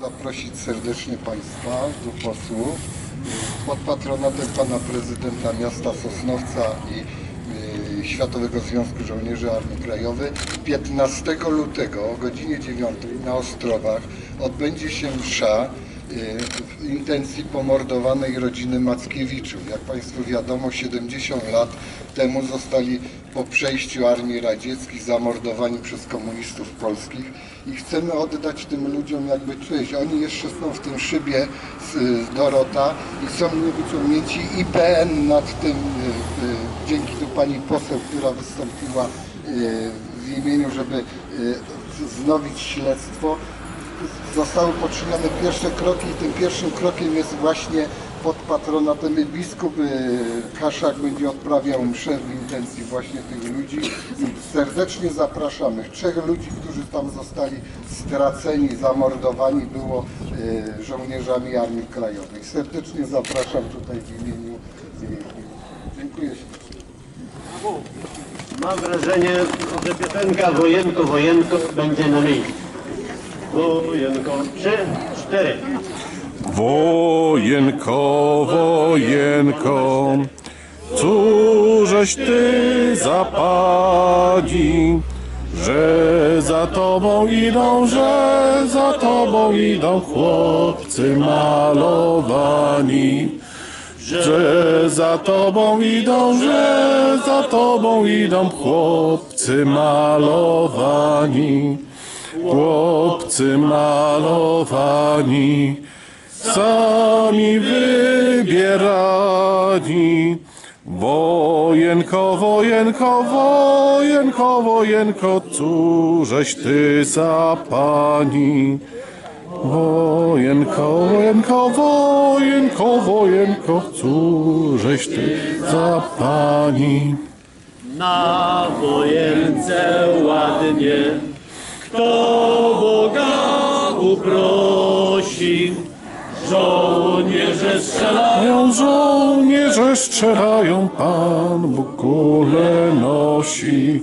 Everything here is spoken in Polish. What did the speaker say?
Zaprosić serdecznie Państwa do posłów pod patronatem Pana Prezydenta Miasta Sosnowca i y, Światowego Związku Żołnierzy Armii Krajowej. 15 lutego o godzinie 9 na Ostrowach odbędzie się msza y, intencji pomordowanej rodziny Mackiewiczów. Jak Państwu wiadomo 70 lat temu zostali po przejściu Armii Radzieckiej zamordowani przez komunistów polskich i chcemy oddać tym ludziom jakby cześć. Oni jeszcze są w tym szybie z, Dorota i są niewyciągnięci IPN nad tym, y, y, dzięki tu pani poseł, która wystąpiła y, w imieniu, żeby y, wznowić śledztwo. Zostały poczynione pierwsze kroki i tym pierwszym krokiem jest właśnie pod patronatem biskup y, Kaszak będzie odprawiał mszę w intencji właśnie tych ludzi serdecznie zapraszamy. Trzech ludzi, którzy tam zostali straceni, zamordowani było y, żołnierzami Armii Krajowej. Serdecznie zapraszam tutaj w imieniu. y, Dziękuję. Mam wrażenie, że piosenka Wojenko, Wojenko będzie na miejscu. Wojenko, trzy, cztery. Wojenko, wojenko, cóżeś ty zapadzi, że za tobą idą, że za tobą idą chłopcy malowani. Że za tobą idą, że za tobą idą chłopcy malowani. Chłopcy malowani, sami wybierani. Wojenko, wojenko, wojenko, wojenko, cóżeś ty za pani. Wojenko, wojenko, wojenko, wojenko, cóżeś ty za pani. Na wojence ładnie, kto Boga uprosi, żołnierze strzelają. Żołnierze strzelają, Pan Bóg kule nosi.